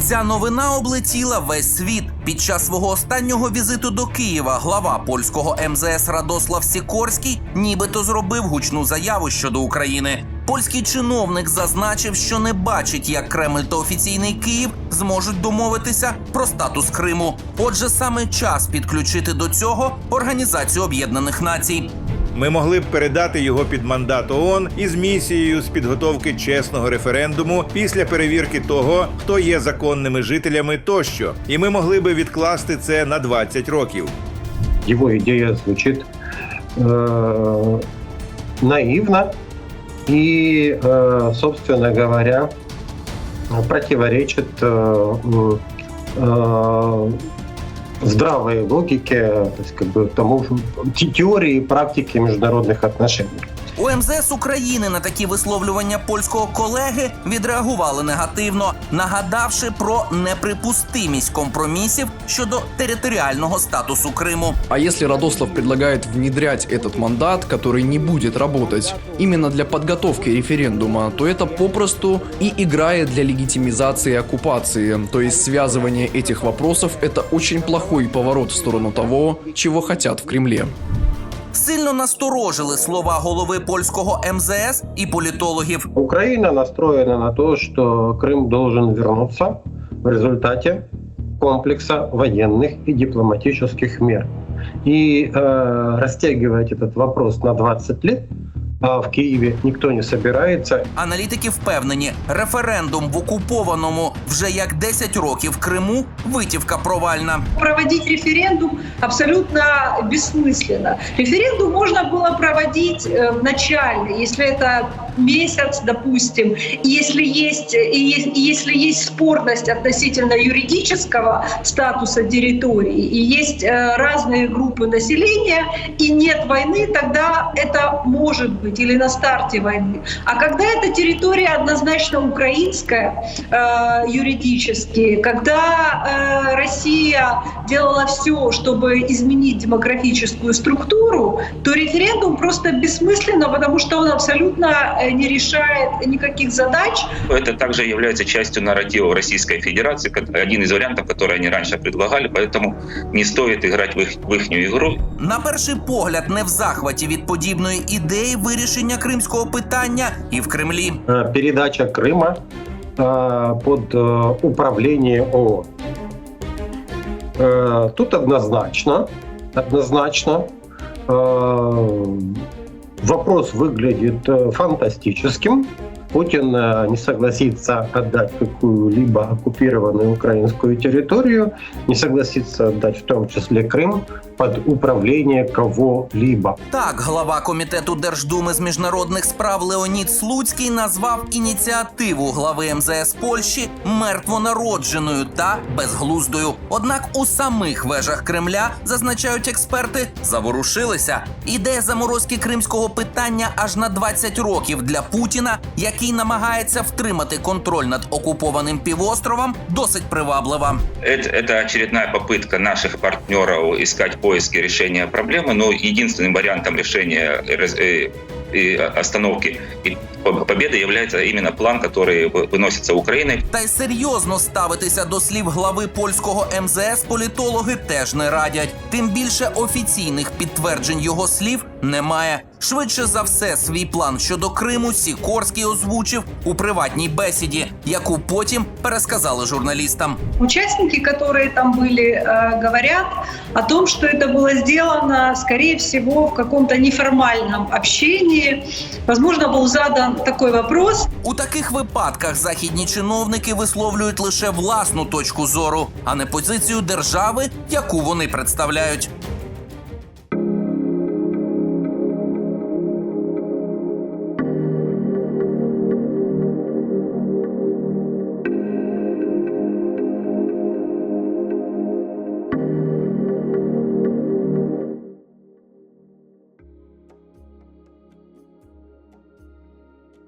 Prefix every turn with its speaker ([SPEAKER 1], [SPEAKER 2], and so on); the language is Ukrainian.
[SPEAKER 1] Ця новина облетіла весь світ. Під час свого останнього візиту до Києва глава польського МЗС Радослав Сікорський нібито зробив гучну заяву щодо України. Польський чиновник зазначив, що не бачить, як Кремль та офіційний Київ зможуть домовитися про статус Криму. Отже, саме час підключити до цього Організацію Об'єднаних Націй.
[SPEAKER 2] Ми могли б передати його під мандат ООН із місією з підготовки чесного референдуму після перевірки того, хто є законними жителями тощо, і ми могли би відкласти це на 20 років.
[SPEAKER 3] Его идея звучит э, наивно и, э, собственно говоря, противоречит э, м, э, здравой логике, то есть как бы тому те- теории и практики международных отношений.
[SPEAKER 1] У МЗС України на такі висловлювання польського колеги відреагували негативно, нагадавши про неприпустимість компромісів щодо територіального статусу Криму.
[SPEAKER 4] А если Радослав предлагает внедрять этот мандат, который не будет работать именно для подготовки референдума, то это попросту и играет для легитимизации оккупации. То есть связывание этих вопросов – это очень плохой поворот в сторону того, чего хотят в Кремле.
[SPEAKER 1] Сильно насторожили слова голови польського МЗС і політологів.
[SPEAKER 3] Украина настроена на то, что Крым должен вернуться в результате комплекса военных и дипломатических мер. И э, растягивать этот вопрос на 20 лет а в Киеве никто не собирается.
[SPEAKER 1] Аналітики впевнені, референдум в окупованому вже як 10 років Криму витівка провальна.
[SPEAKER 5] проводить референдум абсолютно бессмысленно. Референдум можно было проводить э, в начале, если это месяц, допустим, и если есть, и есть, и если есть спорность относительно юридического статуса территории, и есть э, разные группы населения, и нет войны, тогда это может быть, или на старте войны. А когда эта территория однозначно украинская э, юридически, когда э, Россия делала все, чтобы изменить демографическую структуру, то референдум просто бессмысленно, потому что он абсолютно э, не решает никаких задач,
[SPEAKER 6] Это также является частью нарратива Российской Федерации, как один из вариантов, который они раньше предлагали, поэтому не стоит играть в их, в их игру.
[SPEAKER 1] На перший погляд, не в захваті від подібної ідеї вирішення кримського питання і в Кремлі.
[SPEAKER 3] Э, передача Крыма э, под э, управление ООН. Э, Тут однозначно, однозначно э, вопрос выглядит э, фантастическим. Путин э, не согласится отдать какую-либо оккупированную украинскую территорию, не согласится отдать в том числе Крым под управление кого-либо.
[SPEAKER 1] Так, глава комітету Держдуми з міжнародних справ Леонід Слуцький назвав ініціативу глави МЗС Польщі мертвонародженою та безглуздою. Однак у самих вежах Кремля зазначають експерти, заворушилися. Ідея заморозки кримського питання аж на 20 років для Путіна, який намагається втримати контроль над окупованим півостровом, досить приваблива.
[SPEAKER 6] Это, это очередная попытка наших партнеров искать поиски решения проблемы, но единственным вариантом решения э, раз- э, и остановки и по- победы является именно план, который вы- выносится Украиной.
[SPEAKER 1] Та й серйозно ставитися до слів глави польського МЗС політологи теж не радять. Тим більше офіційних підтверджень його слів немає. Швидше за все, свій план щодо Криму Сікорський озвучив у приватній бесіді, яку потім пересказали журналістам.
[SPEAKER 5] Участники, которые там были, э, говорят о том, что это было сделано, скорее всего, в каком-то неформальном общении. Возможно, был задан такой вопрос,
[SPEAKER 1] У таких випадках західні чиновники висловлюють лише власну точку зору, а не позицію держави, яку вони представляють.